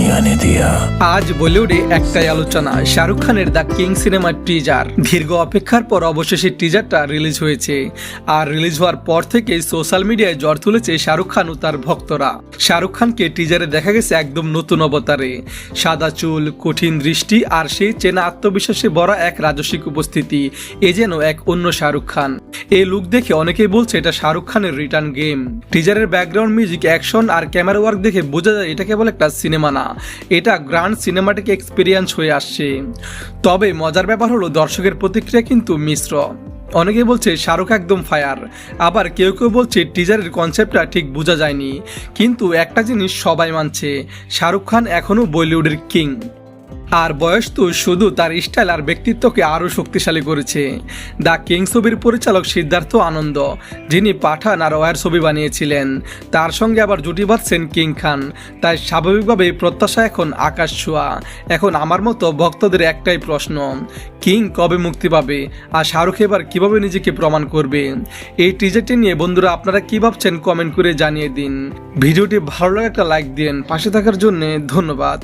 দুনিয়া দিয়া। আজ বলিউডে একটাই আলোচনা, শাহরুখ খানের দ্য কিং সিনেমার টিজার দীর্ঘ অপেক্ষার পর অবশেষে টিজারটা রিলিজ হয়েছে। আর রিলিজ হওয়ার পর থেকেই সোশ্যাল মিডিয়ায় জ্বর তুলেছে শাহরুখ খান ও তার ভক্তরা। শাহরুখ খানকে টিজারে দেখা গেছে একদম নতুন অবতারে। সাদা চুল, কঠিন দৃষ্টি আর সেই চেনা আত্মবিশ্বাসে ভরা এক রাজস্বিক উপস্থিতি। এ যেন এক অন্য শাহরুখ খান। এই লুক দেখে অনেকেই বলছে এটা শাহরুখ খানের রিটার্ন গেম টিজারের ব্যাকগ্রাউন্ড মিউজিক অ্যাকশন আর ক্যামেরা ওয়ার্ক দেখে বোঝা যায় এটা কেবল একটা সিনেমা না। এটা গ্র্যান্ড সিনেমাটিক এক্সপিরিয়েন্স হয়ে আসছে। তবে মজার ব্যাপার হলো দর্শকের প্রতিক্রিয়া কিন্তু মিশ্র। অনেকে বলছে শাহরুখ একদম ফায়ার আবার কেউ কেউ বলছে টিজারের কনসেপ্টটা ঠিক বোঝা যায়নি। কিন্তু একটা জিনিস সবাই মানছে, শাহরুখ খান এখনও বলিউডের কিং আর বয়স তো শুধু তার স্টাইল আর ব্যক্তিত্বকে আরও শক্তিশালী করেছে। দ্য কিং ছবির পরিচালক সিদ্ধার্থ আনন্দ, যিনি পাঠান আর ওয়ার ছবি বানিয়েছিলেন। তার সঙ্গে আবার জুটি বাঁধছেন কিং খান। তাই স্বাভাবিকভাবে প্রত্যাশা এখন আকাশ ছোঁয়া। এখন আমার মতো ভক্তদের একটাই প্রশ্ন, কিং কবে মুক্তি পাবে? আর শাহরুখ এবার কীভাবে নিজেকে প্রমাণ করবে? এই টিজারটি নিয়ে বন্ধুরা আপনারা কী ভাবছেন কমেন্ট করে জানিয়ে দিন। ভিডিওটি ভালো লাগে একটা লাইক দিন। পাশে থাকার জন্য ধন্যবাদ।